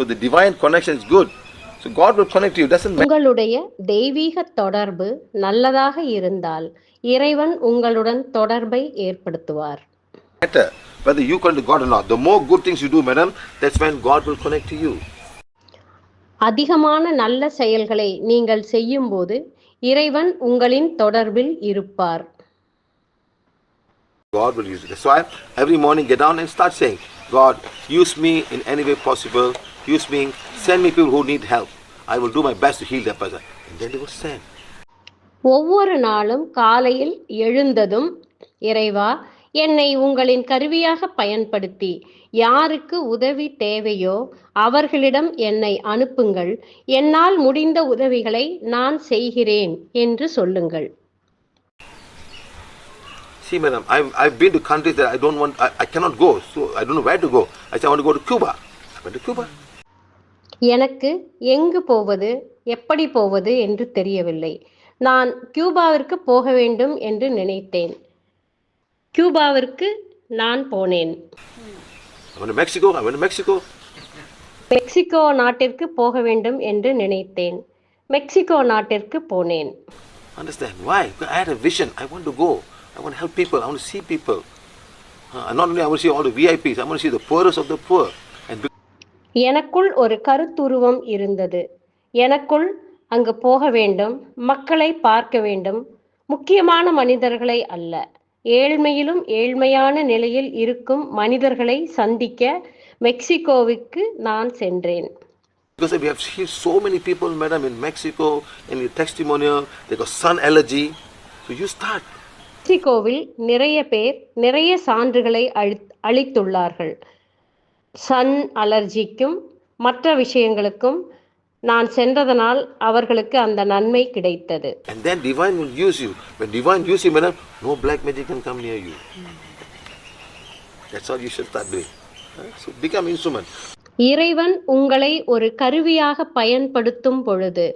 So the divine connection is good. So God will connect you. Doesn't matter. உங்களுடைய தெய்வீக தொடர்பு நல்லதாக இருந்தால் இறைவன் உங்களுடன் தொடர்பை ஏற்படுத்துவார் matter whether you connect to God or not. The more good things you do, madam, that's when God will connect to you. அதிகமான நல்ல செயல்களை நீங்கள் செய்யும்போது இறைவன் உங்களின் தொடர்பில் இருப்பார் God will use it. That's why every morning get down and start saying, God, use me in any way possible. Use me. Send me people who need help. I will do my best to heal that person. And then they will send. ஒவ்வொரு நாளும் காலையில் எழுந்ததும் இறைவா என்னை உங்களின் கருவியாக பயன்படுத்தி யாருக்கு உதவி தேவையோ அவர்களிடம் என்னை அனுப்புங்கள் என்னால் முடிந்த உதவிகளை நான் செய்கிறேன் என்று சொல்லுங்கள் See, madam, I've, I've been to countries that I don't want, I, I cannot go. So I don't know where to go. I say, I want to go to Cuba. I went to Cuba. எனக்கு எங்கு போவது எப்படி போவது என்று தெரியவில்லை நான் கியூபாவிற்கு போக வேண்டும் என்று நினைத்தேன் கியூபாவிற்கு நான் போனேன் to Mexico. மெக்சிகோ நாட்டிற்கு போக வேண்டும் என்று நினைத்தேன் மெக்சிகோ நாட்டிற்கு போனேன் Understand? Why? Because I had a vision. I want to go. I want to help people. I want to see people. Uh, and not only I want to see all the VIPs, I want to see the poorest of the poor. எனக்குள் ஒரு கருத்துருவம் இருந்தது எனக்குள் அங்கு போக வேண்டும் மக்களை பார்க்க வேண்டும் முக்கியமான மனிதர்களை அல்ல ஏழ்மையிலும் ஏழ்மையான நிலையில் இருக்கும் மனிதர்களை சந்திக்க மெக்சிகோவுக்கு நான் சென்றேன் because we have seen so many people, madam, in Mexico, in the testimonial, they got sun allergy. So you start. மெக்சிகோவில் நிறைய பேர் நிறைய சான்றுகளை அளி அளித்துள்ளார்கள் சன் அலர்ஜிக்கும் மற்ற விஷயங்களுக்கும் நான் சென்றதனால் அவர்களுக்கு அந்த நன்மை கிடைத்தது And then divine will use you. When divine use you, madam, no black magic can come near you. That's all you should start doing. So become instrument. இறைவன் உங்களை ஒரு கருவியாக பயன்படுத்தும் பொழுது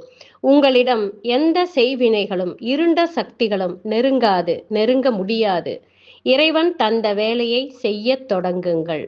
உங்களிடம் எந்த செய்வினைகளும் இருண்ட சக்திகளும் நெருங்காது நெருங்க முடியாது இறைவன் தந்த வேலையை செய்யத் தொடங்குங்கள்